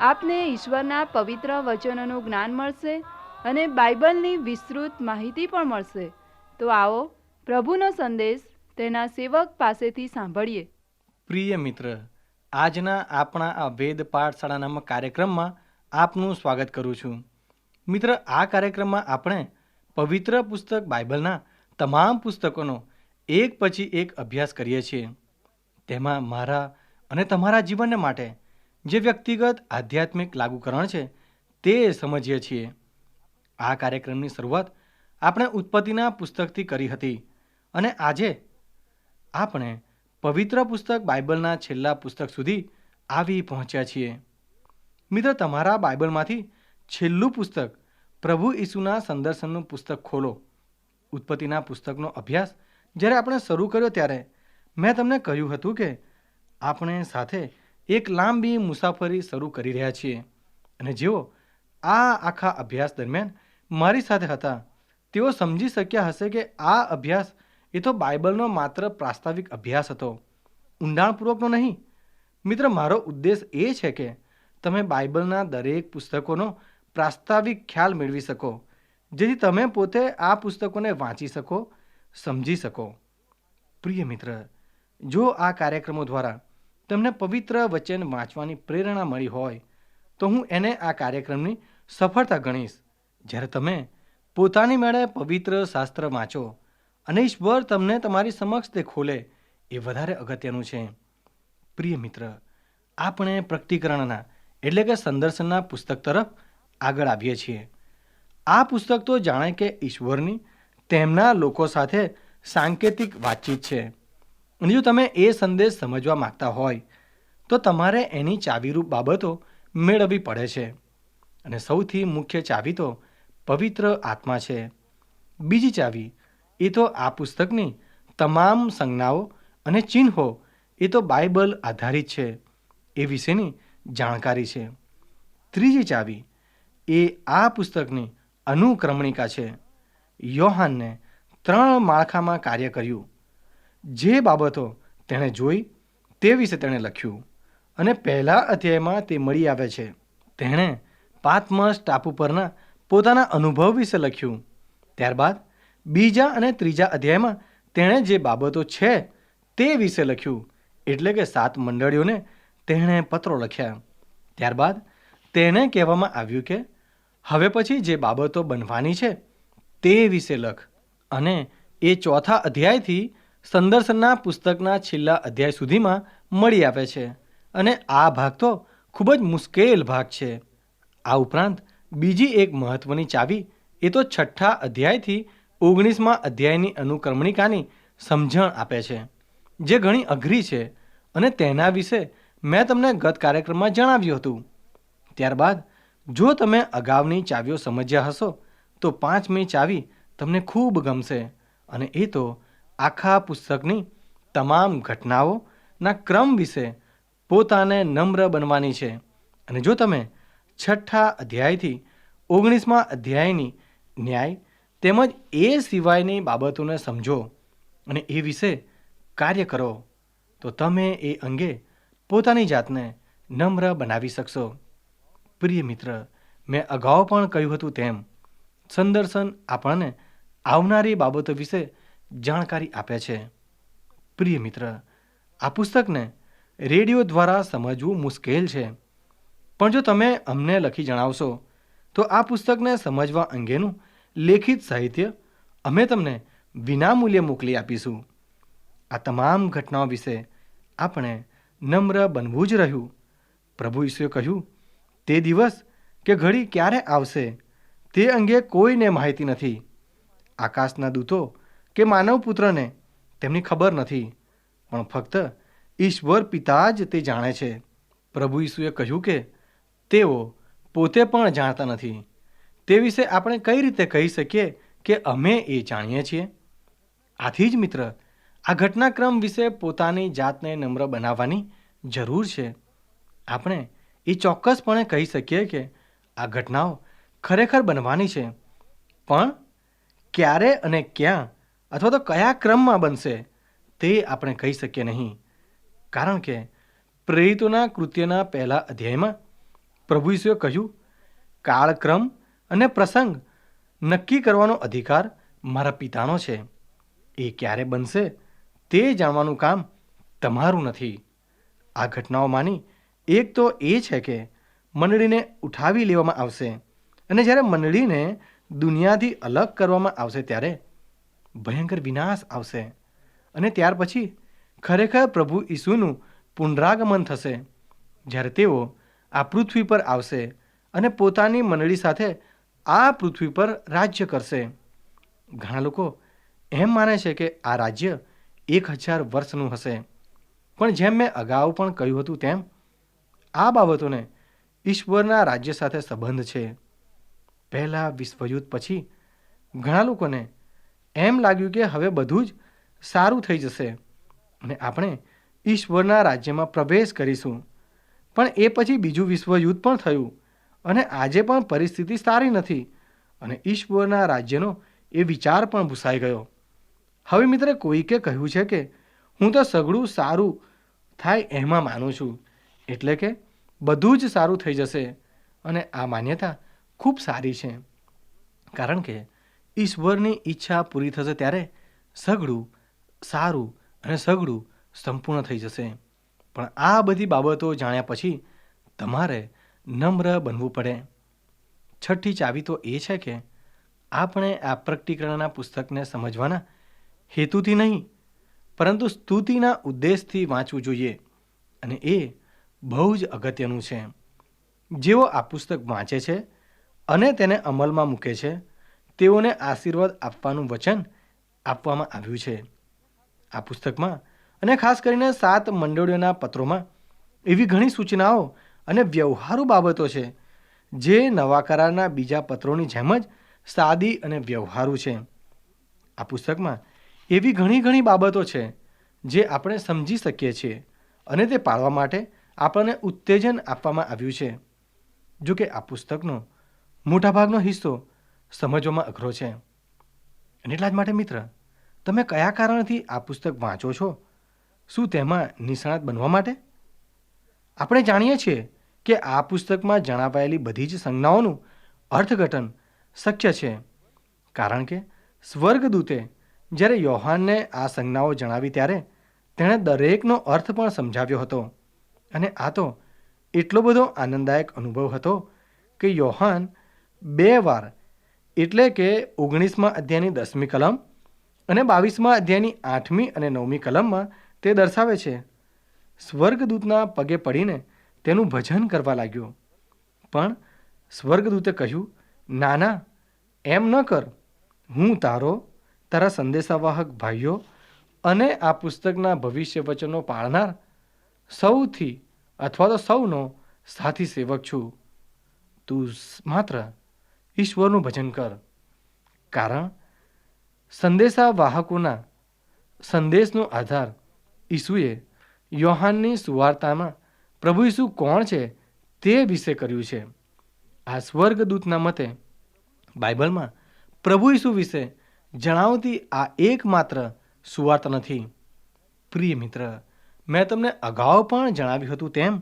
આપને ઈશ્વરના પવિત્ર વચનોનું જ્ઞાન મળશે અને બાઇબલની વિસ્તૃત માહિતી પણ મળશે. તો આવો પ્રભુનો સંદેશ તેના સેવક પાસેથી સાંભળીએ. પ્રિય મિત્ર, આજના આપણા આ વેદ પાઠશાળાના કાર્યક્રમમાં આપનું સ્વાગત કરું છું. મિત્ર, આ કાર્યક્રમમાં આપણે પવિત્ર પુસ્તક બાઇબલના તમામ પુસ્તકોનો એક પછી એક અભ્યાસ કરીએ છીએ. તેમાં મારા અને તમારા જીવનને માટે જે વ્યક્તિગત આધ્યાત્મિક લાગુકરણ છે, તે સમજીએ છીએ. આ કાર્યક્રમની શરૂઆત આપણે ઉત્પત્તિના પુસ્તકથી કરી હતી અને આજે આપણે પવિત્ર પુસ્તક બાઇબલના છેલ્લા પુસ્તક સુધી આવી પહોંચ્યા છીએ. મિત્ર, તમારા બાઇબલમાંથી છેલ્લું પુસ્તક પ્રભુ ઈસુના સંદર્શનનું પુસ્તક ખોલો. ઉત્પત્તિના પુસ્તકનો અભ્યાસ જ્યારે આપણે શરૂ કર્યો ત્યારે મેં તમને કહ્યું હતું કે આપણે સાથે એક લાંબી મુસાફરી શરૂ કરી રહ્યા છીએ. અને જેઓ આ આખા અભ્યાસ દરમિયાન મારી સાથે હતા, તેઓ સમજી શક્યા હશે કે આ અભ્યાસ એ તો બાઇબલનો માત્ર પ્રાસ્તાવિક અભ્યાસ હતો. ઊંડાણપૂર્વકનો નહીં. મિત્ર, મારો ઉદ્દેશ એ છે કે તમે બાઇબલના દરેક પુસ્તકોનો પ્રાસ્તાવિક ખ્યાલ મેળવી શકો, જેથી તમે પોતે આ પુસ્તકોને વાંચી શકો, સમજી શકો. પ્રિય મિત્ર, જો આ કાર્યક્રમો દ્વારા તમને પવિત્ર વચન વાંચવાની પ્રેરણા મળી હોય, તો હું એને આ કાર્યક્રમની સફળતા ગણીશ. જ્યારે તમે પોતાની મેળે પવિત્ર શાસ્ત્ર વાંચો અને ઈશ્વર તમને તમારી સમક્ષ તે ખોલે એ વધારે અગત્યનું છે. પ્રિય મિત્ર, આપણે પ્રકટીકરણના એટલે કે સંદર્શનના પુસ્તક તરફ આગળ આવીએ છીએ. આ પુસ્તક તો જાણે કે ઈશ્વરની તેમના લોકો સાથે સાંકેતિક વાતચીત છે. અને જો તમે એ સંદેશ સમજવા માંગતા હોય, તો તમારે એની ચાવીરૂપ બાબતો મેળવવી પડે છે. અને સૌથી મુખ્ય ચાવી તો પવિત્ર આત્મા છે. બીજી ચાવી, એ તો આ પુસ્તકની તમામ સંજ્ઞાઓ અને ચિહ્નો, એ તો બાઇબલ આધારિત છે, એ વિશેની જાણકારી છે. ત્રીજી ચાવી, એ આ પુસ્તકની અનુક્રમણિકા છે. યોહાનને ત્રણ માળખામાં કાર્ય કર્યું. જે બાબતો તેણે જોઈ તે વિશે તેણે લખ્યું. અને પહેલા અધ્યાયમાં તે મળી આવે છે. તેણે પાતમસ ટાપુ પરના પોતાના અનુભવ વિશે લખ્યું. ત્યારબાદ બીજા અને ત્રીજા અધ્યાયમાં તેણે જે બાબતો છે તે વિશે લખ્યું. એટલે કે સાત મંડળીઓને તેણે પત્રો લખ્યા. ત્યારબાદ તેને કહેવામાં આવ્યું કે, હવે પછી જે બાબતો બનવાની છે તે વિશે લખ. અને એ ચોથા અધ્યાયથી સંદર્શનના પુસ્તકના છેલ્લા અધ્યાય સુધીમાં મળી આવે છે અને આ ભાગ તો ખૂબ જ મુશ્કેલ ભાગ છે. આ ઉપરાંત બીજી એક મહત્વની ચાવી એ તો છઠ્ઠા અધ્યાયથી ઓગણીસમાં અધ્યાયની અનુક્રમણિકાની સમજણ આપે છે, જે ઘણી અઘરી છે અને તેના વિશે મેં તમને ગત કાર્યક્રમમાં જણાવ્યું હતું. ત્યારબાદ, જો તમે અગાઉની ચાવીઓ સમજ્યા હશો, તો પાંચમી ચાવી તમને ખૂબ ગમશે અને એ તો આખા પુસ્તકની તમામ ઘટનાઓના ક્રમ વિશે પોતાને નમ્ર બનવાની છે. અને જો તમે છઠ્ઠા અધ્યાયથી ઓગણીસમાં અધ્યાયની ન્યાય તેમજ એ સિવાયની બાબતોને સમજો અને એ વિશે કાર્ય કરો, તો તમે એ અંગે પોતાની જાતને નમ્ર બનાવી શકશો. પ્રિય મિત્ર, મેં અગાઉ પણ કહ્યું હતું તેમ, સંદર્શન આપણને આવનારી બાબતો વિશે જાણકારી આપે છે. પ્રિય મિત્ર, આ પુસ્તકને રેડિયો દ્વારા સમજવું મુશ્કેલ છે. પણ જો તમે અમને લખી જણાવશો, તો આ પુસ્તકને સમજવા અંગેનું લેખિત સાહિત્ય અમે તમને વિનામૂલ્યે મોકલી આપીશું. આ તમામ ઘટનાઓ વિશે આપણે નમ્ર બનવું જ રહ્યું. પ્રભુ ઈશ્વરે કહ્યું, તે દિવસ કે ઘડી ક્યારે આવશે, તે અંગે કોઈને માહિતી નથી. આકાશના દૂતો કે માનવ પુત્રને? તેમની ખબર નથી. પણ ફક્ત ઈશ્વર પિતા જ તે જાણે છે. પ્રભુ ઈસુએ કહ્યું કે તેઓ પોતે પણ જાણતા નથી. તે વિશે આપણે કઈ રીતે કહી શકીએ કે અમે એ જાણીએ છીએ? આથી જ મિત્ર, આ ઘટનાક્રમ વિશે પોતાની જાતને નમ્ર બનાવવાની જરૂર છે. આપણે એ ચોક્કસપણે કહી શકીએ કે આ ઘટનાઓ ખરેખર બનવાની છે. પણ ક્યારે અને ક્યાં અથવા તો કયા ક્રમમાં બનશે તે આપણે કહી શકીએ નહીં. કારણ કે પ્રેરિતોના કૃત્યના પહેલા અધ્યાયમાં પ્રભુ ઈસુએ કહ્યું, કાળક્રમ અને પ્રસંગ નક્કી કરવાનો અધિકાર મારા પિતાનો છે. એ ક્યારે બનશે તે જાણવાનું કામ તમારું નથી. આ ઘટનાઓમાંની એક તો એ છે કે મંડળીને ઉઠાવી લેવામાં આવશે અને જ્યારે મંડળીને દુનિયાથી અલગ કરવામાં આવશે ત્યારે ભયંકર વિનાશ આવશે. અને ત્યાર પછી ખરેખર પ્રભુ ઈસુનું પુનરાગમન થશે. જ્યારે તેઓ આ પૃથ્વી પર આવશે અને પોતાની મંડળી સાથે આ પૃથ્વી પર રાજ્ય કરશે. ઘણા લોકો એમ માને છે કે આ રાજ્ય એક હજાર વર્ષનું હશે. પણ જેમ મેં અગાઉ પણ કહ્યું હતું તેમ, આ બાબતોને ઈશ્વરના રાજ્ય સાથે સંબંધ છે. પહેલાં વિશ્વયુદ્ધ પછી ઘણા લોકોને એમ લાગ્યું કે હવે બધું જ સારું થઈ જશે અને આપણે ઈશ્વરના રાજ્યમાં પ્રવેશ કરીશું. પણ એ પછી બીજું વિશ્વયુદ્ધ પણ થયું અને આજે પણ પરિસ્થિતિ સારી નથી અને ઈશ્વરના રાજ્યનો એ વિચાર પણ ભૂસાઈ ગયો. હવે મિત્રે કોઈકે કહ્યું છે કે હું તો સઘળું સારું થાય એમાં માનું છું, એટલે કે બધું જ સારું થઈ જશે અને આ માન્યતા ખૂબ સારી છે. કારણ કે ઈશ્વરની ઈચ્છા પૂરી થશે ત્યારે સઘળું, સારું અને સઘળું સંપૂર્ણ થઈ જશે. પણ આ બધી બાબતો જાણ્યા પછી તમારે નમ્ર બનવું પડે. છઠ્ઠી ચાવી તો એ છે કે આપણે આ પ્રકટીકરણના પુસ્તકને સમજવાના હેતુથી નહીં, પરંતુ સ્તુતિના ઉદ્દેશથી વાંચવું જોઈએ અને એ બહુ જ અગત્યનું છે. જેઓ આ પુસ્તક વાંચે છે અને તેને અમલમાં મૂકે છે તેઓને આશીર્વાદ આપવાનું વચન આપવામાં આવ્યું છે. આ પુસ્તકમાં અને ખાસ કરીને સાત મંડળીઓના પત્રોમાં એવી ઘણી સૂચનાઓ અને વ્યવહારુ બાબતો છે, જે નવા કરારના બીજા પત્રોની જેમ જ સાદી અને વ્યવહારુ છે. આ પુસ્તકમાં એવી ઘણી ઘણી બાબતો છે, જે આપણે સમજી શકીએ છીએ અને તે પાળવા માટે આપણને ઉત્તેજન આપવામાં આવ્યું છે. જો કે આ પુસ્તકનો મોટાભાગનો હિસ્સો સમજવામાં અઘરો છે. અને એટલા જ માટે, મિત્ર, તમે કયા કારણથી આ પુસ્તક વાંચો છો? શું તેમાં નિષ્ણાત બનવા માટે? આપણે જાણીએ છીએ કે આ પુસ્તકમાં જણાવાયેલી બધી જ સંજ્ઞાઓનું અર્થઘટન શક્ય છે. કારણ કે સ્વર્ગદૂતે જ્યારે યોહાનને આ સંજ્ઞાઓ જણાવી ત્યારે તેણે દરેકનો અર્થ પણ સમજાવ્યો હતો. અને આ તો એટલો બધો આનંદદાયક અનુભવ હતો કે યોહાન બે વાર એટલે કે ઓગણીસમાં અધ્યાયની દસમી કલમ અને બાવીસમાં અધ્યાયની આઠમી અને નવમી કલમમાં તે દર્શાવે છે. સ્વર્ગદૂતના પગે પડીને તેનું ભજન કરવા લાગ્યો. પણ સ્વર્ગદૂતે કહ્યું ના ના એમ ન કર. હું તારો, તારા સંદેશાવાહક ભાઈઓ અને આ પુસ્તકના ભવિષ્ય વચનો પાળનાર સૌથી અથવા તો સૌનો સાથી સેવક છું. તું માત્ર ઈશ્વરનું ભજન કર. કારણ, સંદેશાવાહકોના સંદેશનો આધાર ઈસુએ યોહાનની સુવાર્તામાં પ્રભુ ઈસુ કોણ છે તે વિશે કર્યું છે. આ સ્વર્ગદૂતના મતે બાઇબલમાં પ્રભુ ઈસુ વિશે જણાવતી આ એકમાત્ર સુવાર્તા નથી. પ્રિય મિત્ર, મેં તમને અગાઉ પણ જણાવ્યું હતું તેમ,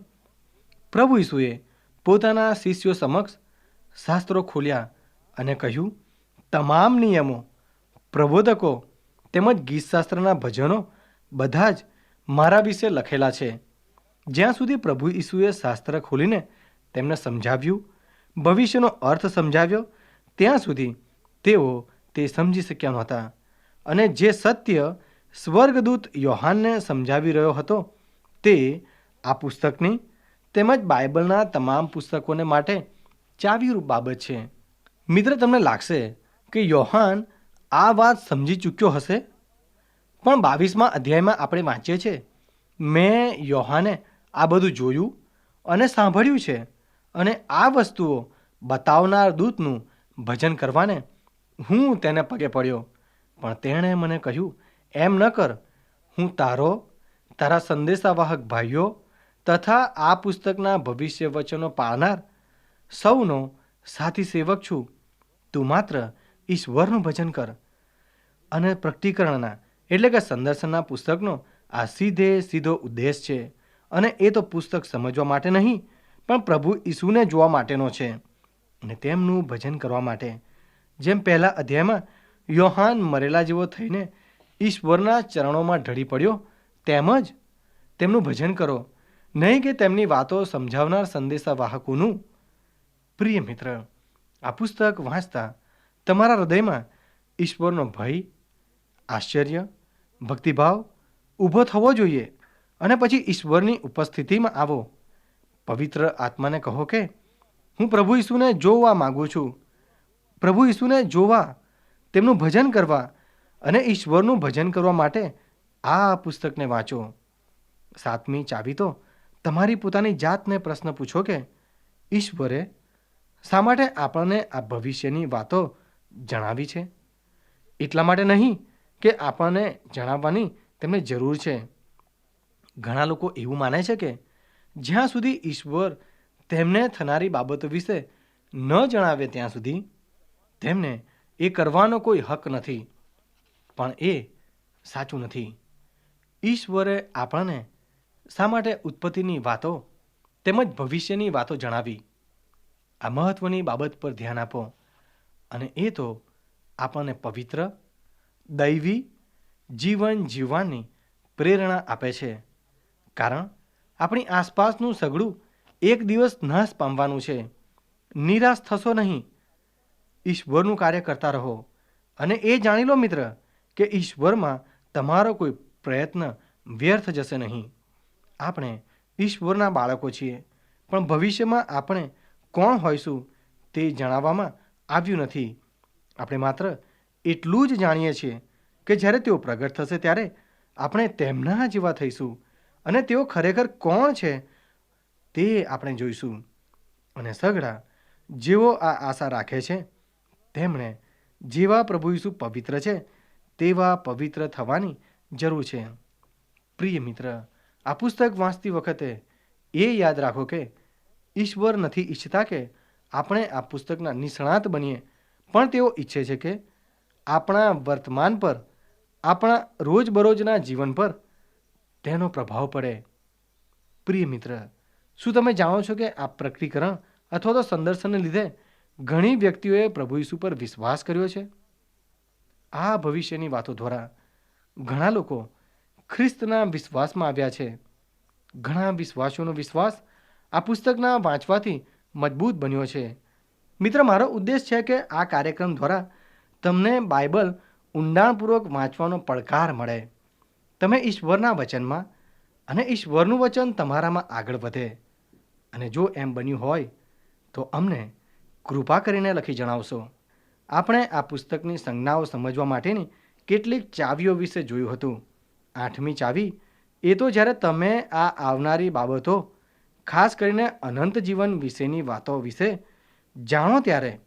પ્રભુ ઈસુએ પોતાના શિષ્યો સમક્ષ શાસ્ત્રો ખોલ્યા અને કહ્યું, તમામ નિયમો, પ્રબોધકો તેમજ ગીતશાસ્ત્રના ભજનો બધા જ મારા વિશે લખેલા છે. જ્યાં સુધી પ્રભુ ઈસુએ શાસ્ત્ર ખોલીને તેમને સમજાવ્યું, ભવિષ્યનો અર્થ સમજાવ્યો, ત્યાં સુધી તેઓ તે સમજી શક્યા નહોતા. અને જે સત્ય સ્વર્ગદૂત યોહાનને સમજાવી રહ્યો હતો, તે આ પુસ્તકની તેમજ બાઇબલના તમામ પુસ્તકોને માટે ચાવીરૂપ બાબત છે. મિત્ર, તમને લાગશે કે યોહાન આ વાત સમજી ચૂક્યો હશે? પણ બાવીસમાં અધ્યાયમાં આપણે વાંચીએ છીએ, મેં યોહાને આ બધું જોયું અને સાંભળ્યું છે અને આ વસ્તુઓ બતાવનાર દૂતનું ભજન કરવાને હું તેને પગે પડ્યો. પણ તેણે મને કહ્યું, એમ ન કર. હું તારો, તારા સંદેશાવાહક ભાઈઓ તથા આ પુસ્તકના ભવિષ્ય વચનો પાળનાર સૌનો સાથી સેવક છું. તું માત્ર ઈશ્વરનું ભજન કર. અને પ્રકટીકરણના એટલે કે સંદર્શનના પુસ્તકનો આ સીધે સીધો ઉદ્દેશ છે. અને એ તો પુસ્તક સમજવા માટે નહીં, પણ પ્રભુ ઈસુને જોવા માટેનો છે. અને તેમનું ભજન કરવા માટે. જેમ પહેલા અધ્યાયમાં યોહાન મરેલા જેવો થઈને ઈશ્વરના ચરણોમાં ઢળી પડ્યો, તેમજ તેમનું ભજન કરો. નહીં કે તેમની વાતો સમજાવનાર સંદેશાવાહકોનું. પ્રિય મિત્ર, આ પુસ્તક વાંચતા તમારા હૃદયમાં ઈશ્વરનો ભય, આશ્ચર્ય, ભક્તિભાવ ઊભો થવો જોઈએ અને પછી ઈશ્વરની ઉપસ્થિતિમાં આવો. પવિત્ર આત્માને કહો કે, હું પ્રભુ ઈસુને જોવા માગું છું. પ્રભુ ઈસુને જોવા, તેમનું ભજન કરવા અને ઈશ્વરનું ભજન કરવા માટે આ પુસ્તકને વાંચો. સાતમી ચાવી તો તમારી પોતાની જાતને પ્રશ્ન પૂછો કે, ઈશ્વરે શા માટે આપણને આ ભવિષ્યની વાતો જણાવી છે? એટલા માટે નહીં કે આપણને જણાવવાની તેમને જરૂર છે. ઘણા લોકો એવું માને છે કે જ્યાં સુધી ઈશ્વર તેમને થનારી બાબતો વિશે ન જણાવે ત્યાં સુધી તેમને એ કરવાનો કોઈ હક નથી. પણ એ સાચું નથી. ઈશ્વરે આપણને શા માટે ઉત્પત્તિની વાતો તેમજ ભવિષ્યની વાતો જણાવી? આ મહત્વની બાબત પર ધ્યાન આપો. અને એ તો આપણને પવિત્ર, દૈવી, જીવન જીવવાની પ્રેરણા આપે છે. કારણ આપણી આસપાસનું સગડું એક દિવસ નાશ પામવાનું છે. નિરાશ થશો નહીં. ઈશ્વરનું કાર્ય કરતા રહો. અને એ જાણી લો મિત્ર કે ઈશ્વરમાં તમારો કોઈ પ્રયત્ન વ્યર્થ જશે નહીં. આપણે ઈશ્વરના બાળકો છીએ. પણ ભવિષ્યમાં આપણે કોણ હોઈશું તે જણાવવામાં આવ્યું નથી. આપણે માત્ર એટલું જ જાણીએ છીએ કે જ્યારે તેઓ પ્રગટ થશે ત્યારે આપણે તેમના જેવા થઈશું અને તેઓ ખરેખર કોણ છે તે આપણે જોઈશું. અને સગડા જેઓ આ આશા રાખે છે, તેમણે જેવા પ્રભુ ઈસુ પવિત્ર છે, તેવા પવિત્ર થવાની જરૂર છે. પ્રિય મિત્ર, આ પુસ્તક વાંચતી વખતે એ યાદ રાખો કે ઈશ્વર નથી ઈચ્છતા કે આપણે આ પુસ્તકના નિષ્ણાત બનીએ. પણ તેઓ ઈચ્છે છે કે આપણા વર્તમાન પર, આપણા રોજબરોજના જીવન પર તેનો પ્રભાવ પડે. પ્રિય મિત્ર, શું તમે જાણો છો કે આ પ્રકટીકરણ અથવા તો સંદર્શનને લીધે ઘણી વ્યક્તિઓએ પ્રભુ ઈસુ પર વિશ્વાસ કર્યો છે? આ ભવિષ્યની વાતો દ્વારા ઘણા લોકો ખ્રિસ્તના વિશ્વાસમાં આવ્યા છે. ઘણા વિશ્વાસીઓનો વિશ્વાસ આ પુસ્તકના વાંચવાથી મજબૂત બન્યો છે. મિત્ર, મારો ઉદ્દેશ છે કે આ કાર્યક્રમ દ્વારા તમને બાઇબલ ઊંડાણપૂર્વક વાંચવાનો પડકાર મળે. તમે ઈશ્વરના વચનમાં અને ઈશ્વરનું વચન તમારામાં આગળ વધે અને જો એમ બન્યું હોય તો અમને કૃપા કરીને લખી જણાવશો. આપણે આ પુસ્તકની સંજ્ઞાઓ સમજવા માટેની કેટલીક ચાવીઓ વિશે જોયું હતું. આઠમી ચાવી, એ તો જ્યારે તમે આ આવનારી બાબતો ખાસ કરીને અનંત જીવન વિશેની વાતો વિશે જાણો ત્યારે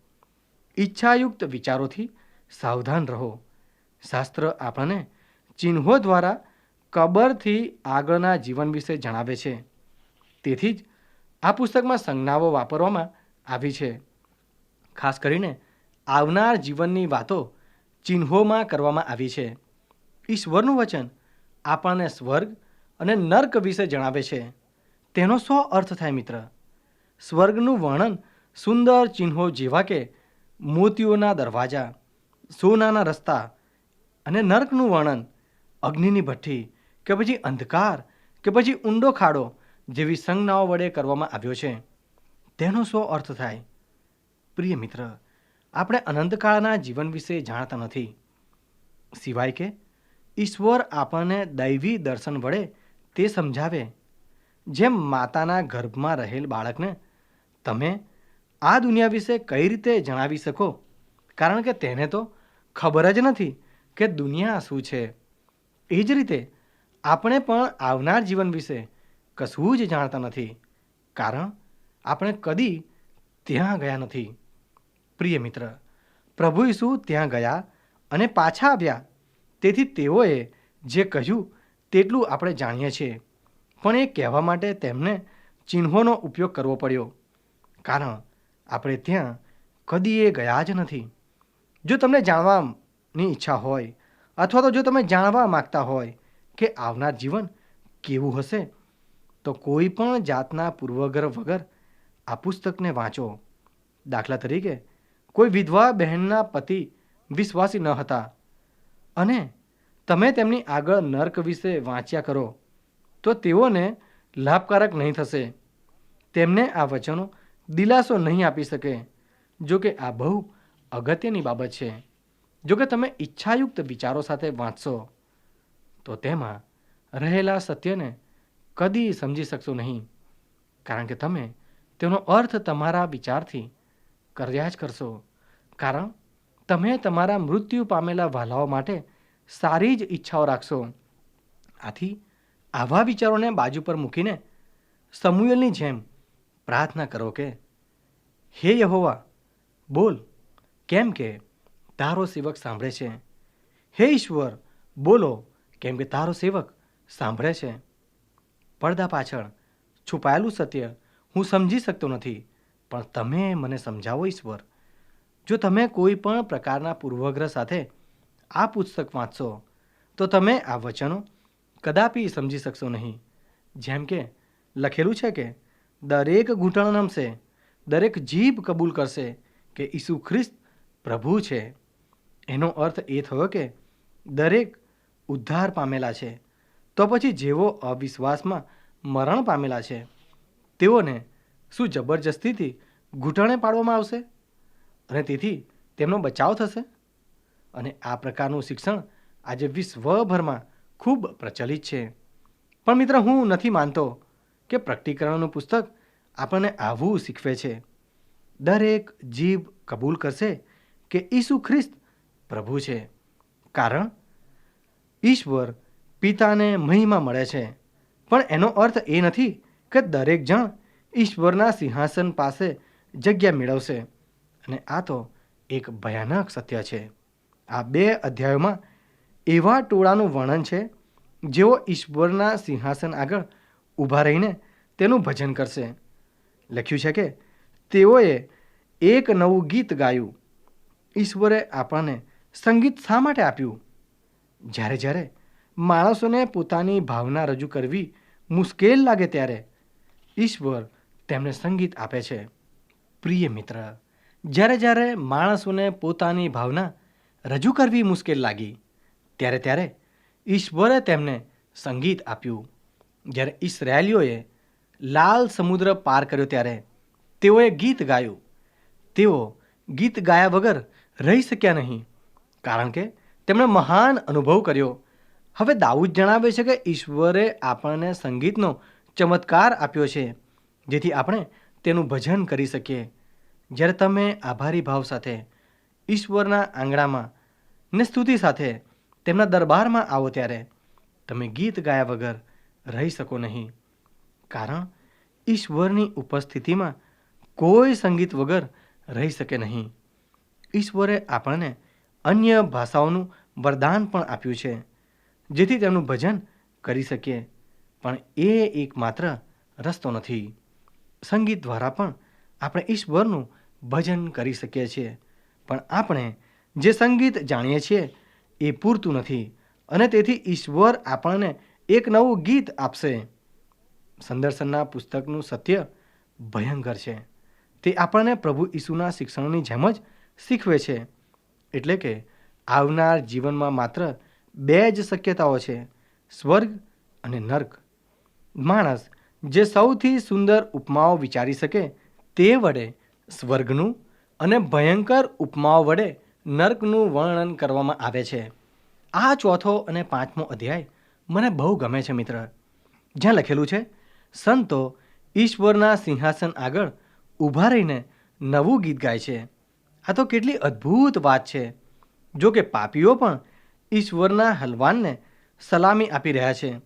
ઈચ્છાયુક્ત વિચારોથી સાવધાન રહો. શાસ્ત્ર આપણને ચિહ્નો દ્વારા કબરથી આગળના જીવન વિશે જણાવે છે. તેથી જ આ પુસ્તકમાં સંજ્ઞાઓ વાપરવામાં આવી છે. ખાસ કરીને આવનાર જીવનની વાતો ચિહ્નોમાં કરવામાં આવી છે. ઈશ્વરનું વચન આપણને સ્વર્ગ અને નર્ક વિશે જણાવે છે. તેનો શો અર્થ થાય મિત્ર? સ્વર્ગનું વર્ણન સુંદર ચિહ્નો જેવા કે મોતીઓના દરવાજા, સોનાના રસ્તા અને નર્કનું વર્ણન, અગ્નિની ભઠ્ઠી કે પછી અંધકાર કે પછી ઊંડો ખાડો જેવી સંજ્ઞાઓ વડે કરવામાં આવ્યો છે. તેનો શો અર્થ થાય? પ્રિય મિત્ર, આપણે અનંતકાળના જીવન વિશે જાણતા નથી. સિવાય કે ઈશ્વર આપણને દૈવી દર્શન વડે તે સમજાવે જેમ માતાના ગર્ભમાં રહેલ બાળકને તમે આ દુનિયા વિશે કઈ રીતે જણાવી શકો? કારણ કે તેને તો ખબર જ નથી કે દુનિયા શું છે. એ જ રીતે આપણે પણ આવનાર જીવન વિશે કશું જ જાણતા નથી. કારણ આપણે કદી ત્યાં ગયા નથી. પ્રિય મિત્ર, પ્રભુ ઈસુ ત્યાં ગયા અને પાછા આવ્યા. તેથી તેઓએ જે કહ્યું તેટલું આપણે જાણીએ છીએ. પણ એ કહેવા માટે તેમને ચિહ્નોનો ઉપયોગ કરવો પડ્યો. કારણ આપણે ત્યાં કદી એ ગયા જ નથી. જો તમને જાણવાની ઈચ્છા હોય અથવા તો જો તમે જાણવા માગતા હોય કે આવનાર જીવન કેવું હશે, તો કોઈ પણ જાતના પૂર્વગ્રહ વગર આ પુસ્તકને વાંચો. દાખલા તરીકે, કોઈ વિધવા બહેનના પતિ વિશ્વાસી ન હતા. અને તમે તેમની આગળ નર્ક વિશે વાંચ્યા કરો. તો તેઓને લાભકારક નહીં થશે. તેમને આ વચનો દિલાસો નહીં આપી શકે. જો કે આ બહુ અગત્યની બાબત છે. જો કે તમે ઈચ્છાયુક્ત વિચારો સાથે વાંચશો, તો તેમાં રહેલા સત્યને કદી સમજી શકશો નહીં. કારણ કે તમે તેનો અર્થ તમારા વિચારથી કર્યા જ કરશો. કારણ તમે તમારા મૃત્યુ પામેલા વાલાઓ માટે સારી જ ઈચ્છાઓ રાખશો. આથી આવા વિચારોને બાજુ પર મૂકીને સમુએલની જેમ પ્રાર્થના કરો કે, હે યહોવા, બોલ, કેમ કે તારો સેવક સાંભળે છે. હે ઈશ્વર, બોલો, કેમ કે તારો સેવક સાંભળે છે. પડદા પાછળ છુપાયેલું સત્ય હું સમજી શકતો નથી, પણ તમે મને સમજાવો ઈશ્વર. જો તમે કોઈ પણ પ્રકારના પૂર્વગ્રહ સાથે આ પુસ્તક વાંચશો, તો તમે આ વચનો કદાપી સમજી શકશો નહીં. જેમ કે, લખેલું છે કે, દરેક ઘૂંટણ નમશે, દરેક જીભ કબૂલ કરશે કે ઈસુ ખ્રિસ્ત પ્રભુ છે. એનો અર્થ એ થયો કે, દરેક ઉદ્ધાર પામેલા છે. તો પછી જેઓ અવિશ્વાસમાં મરણ પામેલા છે, તેઓને શું જબરજસ્તીથી ઘૂંટણે પાડવામાં આવશે? અને તેથી તેમનો બચાવ થશે? અને આ પ્રકારનું શિક્ષણ આજે વિશ્વભરમાં ખૂબ પ્રચલિત છે. પણ મિત્ર, હું નથી માનતો કે પ્રકટીકરણનું પુસ્તક આપણને આવું શીખવે છે. દરેક જીભ કબૂલ કરશે કે ઈસુ ખ્રિસ્ત પ્રભુ છે. કારણ, ઈશ્વર પિતાને મહિમા મળે છે. પણ એનો અર્થ એ નથી કે દરેક જણ ઈશ્વરના સિંહાસન પાસે જગ્યા મેળવશે. અને આ તો એક ભયાનક સત્ય છે. આ બે અધ્યાયોમાં એવા ટોળાનું વર્ણન છે, જેઓ ઈશ્વરના સિંહાસન આગળ ઊભા રહીને તેનું ભજન કરશે. લખ્યું છે કે, તેઓએ એક નવું ગીત ગાયું. ઈશ્વરે આપણને સંગીત શા માટે આપ્યું? જ્યારે જ્યારે માણસોને પોતાની ભાવના રજૂ કરવી મુશ્કેલ લાગે ત્યારે ઈશ્વર તેમને સંગીત આપે છે. પ્રિય મિત્ર, જ્યારે જ્યારે માણસોને પોતાની ભાવના રજૂ કરવી મુશ્કેલ લાગી ત્યારે ત્યારે ઈશ્વરે તેમને સંગીત આપ્યું. જ્યારે ઇસરાયેલીઓએ લાલ સમુદ્ર પાર કર્યો ત્યારે તેઓએ ગીત ગાયું. તેઓ ગીત ગાયા વગર રહી શક્યા નહીં, કારણ કે તેમણે મહાન અનુભવ કર્યો. હવે દાઉદ જણાવે છે કે ઈશ્વરે આપણને સંગીતનો ચમત્કાર આપ્યો છે, જેથી આપણે તેનું ભજન કરી શકીએ. જ્યારે તમે આભારી ભાવ સાથે ઈશ્વરના આંગણામાં ને સ્તુતિ સાથે તેમના દરબારમાં આવો ત્યારે તમે ગીત ગાયા વગર રહી શકો નહીં. કારણ ઈશ્વરની ઉપસ્થિતિમાં કોઈ સંગીત વગર રહી શકે નહીં. ઈશ્વરે આપણને અન્ય ભાષાઓનું વરદાન પણ આપ્યું છે, જેથી તેમનું ભજન કરી શકીએ. પણ એ એકમાત્ર રસ્તો નથી. સંગીત દ્વારા પણ આપણે ઈશ્વરનું ભજન કરી શકીએ છીએ. પણ આપણે જે સંગીત જાણીએ છીએ એ પૂરતું નથી. અને તેથી ઈશ્વર આપણને એક નવું ગીત આપશે. સંદર્શનના પુસ્તકનું સત્ય ભયંકર છે. તે આપણને પ્રભુ ઈસુના શિક્ષણની જેમ જ શીખવે છે. એટલે કે આવનાર જીવનમાં માત્ર બે જ શક્યતાઓ છે. સ્વર્ગ અને નર્ક. માણસ જે સૌથી સુંદર ઉપમાઓ વિચારી શકે તે વડે સ્વર્ગનું અને ભયંકર ઉપમાઓ વડે નર્કનું વર્ણન કરવામાં આવે છે. આ ચોથો અને પાંચમો અધ્યાય મને બહુ ગમે છે, મિત્ર. જ્યાં લખેલું છે, સંતો ઈશ્વરના સિંહાસન આગળ ઊભા રહીને નવું ગીત ગાય છે. આ તો કેટલી અદ્ભુત વાત છે. જો કે પાપીઓ પણ ઈશ્વરના હલવાનને સલામી આપી રહ્યા છે.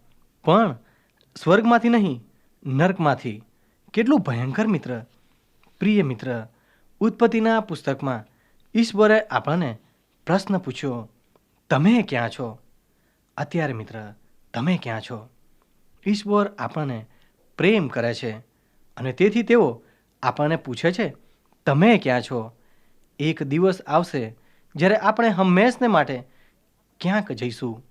પણ સ્વર્ગમાંથી નહીં, નર્કમાંથી. કેટલું ભયંકર, મિત્ર. પ્રિય મિત્ર, ઉત્પત્તિના પુસ્તકમાં ઈશ્વરે આપણને પ્રશ્ન પૂછ્યો, તમે ક્યાં છો? અત્યારે મિત્ર, તમે ક્યાં છો? ઈશ્વર આપણને પ્રેમ કરે છે અને તેથી તેઓ આપણને પૂછે છે, તમે ક્યાં છો? એક દિવસ આવશે જ્યારે આપણે હંમેશને માટે ક્યાંક જઈશું.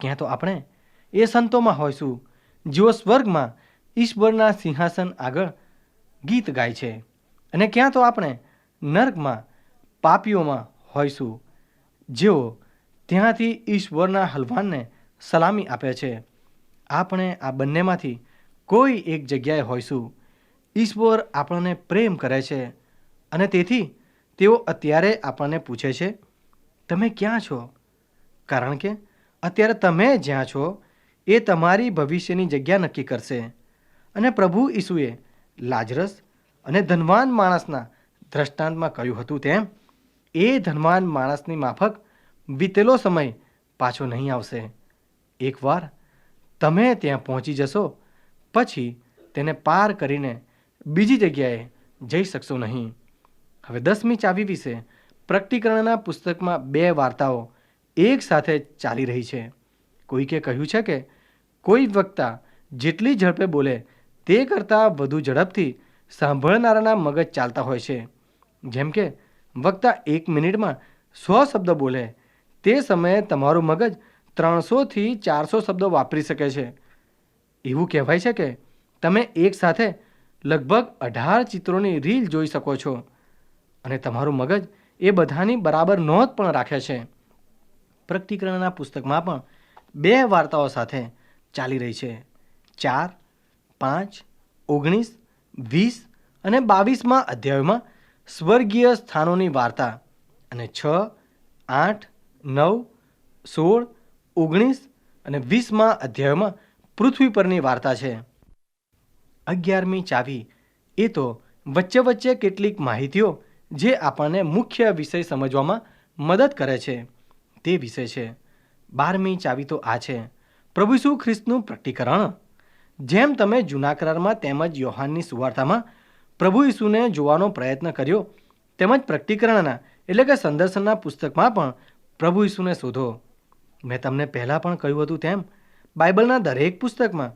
ક્યાં તો આપણે એ સંતોમાં હોઈશું, જેઓ સ્વર્ગમાં ઈશ્વરના સિંહાસન આગળ ગીત ગાય છે. અને ક્યાં તો આપણે નર્કમાં પાપીઓમાં હોઈશું. જેઓ ત્યાંથી ઈશ્વરના હલવાનને સલામી આપે છે. આપણે આ બંનેમાંથી કોઈ એક જગ્યાએ હોઈશું. ઈશ્વર આપણને પ્રેમ કરે છે અને તેથી તેઓ અત્યારે આપણને પૂછે છે, તમે ક્યાં છો? કારણ કે અત્યારે તમે જ્યાં છો એ તમારી ભવિષ્યની જગ્યા નક્કી કરશે. અને પ્રભુ ઈસુએ લાજરસ અને ધનવાન માણસના દ્રષ્ટાંતમાં કહ્યું હતું તેમ એ ધનવાન માણસની માફક વીતેલો સમય પાછો નહીં આવશે. એકવાર તમે ત્યાં પહોંચી જશો, પછી તેને પાર કરીને બીજી જગ્યાએ જઈ શકશો નહીં. હવે દસમી ચાવી વિશે પ્રકટીકરણના પુસ્તકમાં બે વાર્તાઓ એક સાથે ચાલી રહી છે. કોઈકે કહ્યું છે કે કોઈ વક્તા જેટલી ઝડપે બોલે તે કરતાં વધુ ઝડપથી સાંભળનારાના મગજ ચાલતા હોય છે. જેમ કે વક્તા એક મિનિટમાં સો શબ્દ બોલે. તે સમયે તમારું મગજ ત્રણસોથી ચારસો શબ્દો વાપરી શકે છે. એવું કહેવાય છે કે તમે એક સાથે લગભગ અઢાર ચિત્રોની રીલ જોઈ શકો છો અને તમારું મગજ એ બધાની બરાબર નોંધ પણ રાખે છે. પ્રકટીકરણના પુસ્તકમાં પણ બે વાર્તાઓ સાથે ચાલી રહી છે. ચાર, પાંચ, ઓગણીસ, વીસ અને બાવીસમાં અધ્યાયોમાં સ્વર્ગીય સ્થાનોની વાર્તા. અને છ, આઠ, નવ, સોળ, ઓગણીસ અને વીસમાં અધ્યાયમાં પૃથ્વી પરની વાર્તા છે. અગિયારમી ચાવી. એ તો વચ્ચે વચ્ચે કેટલીક માહિતીઓ જે આપણને મુખ્ય વિષય સમજવામાં મદદ કરે છે. તે વિષય છે. બારમી ચાવી તો આ છે. પ્રભુસુ ખ્રિસ્તનું પ્રકટીકરણ. જેમ તમે જૂના કરારમાં તેમજ યોહાનની સુવાર્તામાં પ્રભુ ઈસુને જોવાનો પ્રયત્ન કર્યો. તેમજ પ્રકટીકરણના એટલે કે સંદર્શનના પુસ્તકમાં પણ પ્રભુ ઈસુને શોધો. મેં તમને પહેલાં પણ કહ્યું હતું તેમ, બાઇબલના દરેક પુસ્તકમાં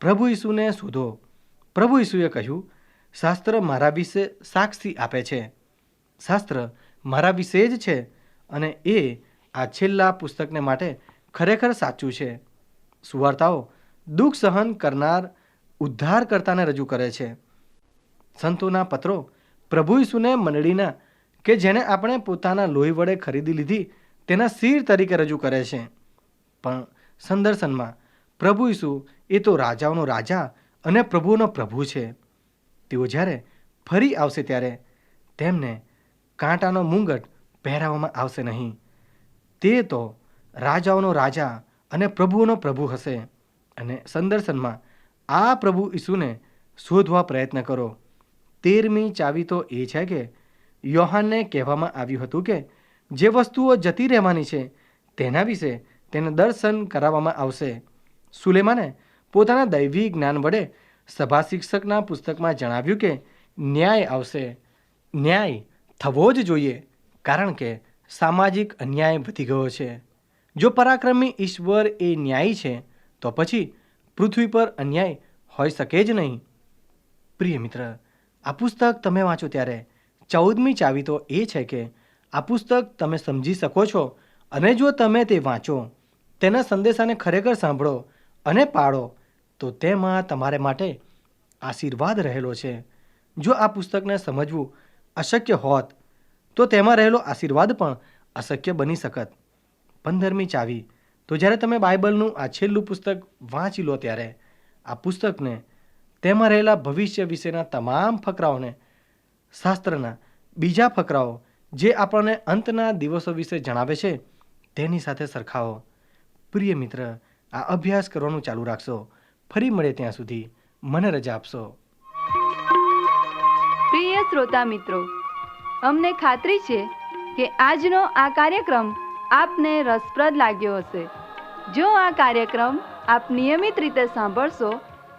પ્રભુ ઈસુને શોધો. પ્રભુ ઈસુએ કહ્યું, શાસ્ત્ર મારા વિશે સાક્ષી આપે છે. શાસ્ત્ર મારા વિશે જ છે અને એ આ છેલ્લા પુસ્તકને માટે ખરેખર સાચું છે. સુવાર્તાઓ દુઃખ સહન કરનાર ઉદ્ધારકર્તાને રજૂ કરે છે. સંતોના પત્રો પ્રભુ ઈસુને મંડળીના કે જેને આપણે પોતાના લોહી વડે ખરીદી લીધી તેના શિર તરીકે રજૂ કરે છે. પણ સંદર્શનમાં પ્રભુ ઈસુ એ તો રાજાઓનો રાજા અને પ્રભુનો પ્રભુ છે. તેઓ જ્યારે ફરી આવશે ત્યારે તેમને કાંટાનો મુંગટ પહેરાવવામાં આવશે નહીં. તે તો રાજાઓનો રાજા અને પ્રભુઓનો પ્રભુ હશે. અને સંદર્શનમાં આ પ્રભુ ઈસુને શોધવા પ્રયત્ન કરો. તેરમી ચાવી તો એ છે કે યોહાનને કહેવામાં આવ્યું હતું કે જે વસ્તુઓ જતી રહેવાની છે તેના વિશે તેને દર્શન કરાવવામાં આવશે. સુલેમાને પોતાના દૈવી જ્ઞાન વડે સભા શિક્ષકના પુસ્તકમાં જણાવ્યું કે ન્યાય આવશે. ન્યાય થવો જ જોઈએ, કારણ કે સામાજિક અન્યાય વધી ગયો છે. જો પરાક્રમી ઈશ્વર એ ન્યાય છે, તો પછી પૃથ્વી પર અન્યાય હોઈ શકે જ નહીં. પ્રિય મિત્ર આ પુસ્તક તમે વાંચો ત્યારે. ચૌદમી ચાવી તો એ છે કે, આ પુસ્તક તમે સમજી શકો છો અને જો તમે તે વાંચો, તેના સંદેશાને ખરેખર સાંભળો અને પાળો, તો તેમાં તમારે માટે આશીર્વાદ રહેલો છે. જો આ પુસ્તકને સમજવું અશક્ય હોત, તો તેમાં રહેલો આશીર્વાદ પણ અશક્ય બની શકત. પંદરમી ચાવી. તો જ્યારે તમે બાઇબલનું આ છેલ્લું પુસ્તક વાંચી લો ત્યારે, આ પુસ્તકને તેમાં રહેલા ભવિષ્ય વિશેના તમામ ફકરાઓને, શાસ્ત્રના બીજા ફકરાઓ જે આપણને અંતના દિવસો વિશે જણાવે છે, તેની સાથે સરખાવો. પ્રિય મિત્ર, આ અભ્યાસ કરવાનું ચાલુ રાખશો. ફરી મળે ત્યાં સુધી મને રજા આપશો. પ્રિય શ્રોતા મિત્રો, અમને ખાતરી છે કે આજનો આ કાર્યક્રમ આપને રસપ્રદ લાગ્યો હશે. જો આ કાર્યક્રમ આપ નિયમિત રીતે સાંભળશો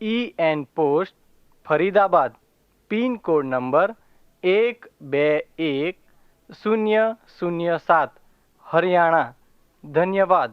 E N post Faridabad pincode number એક બે એક શૂન્ય શૂન્ય સાત હરિયાણા ધન્યવાદ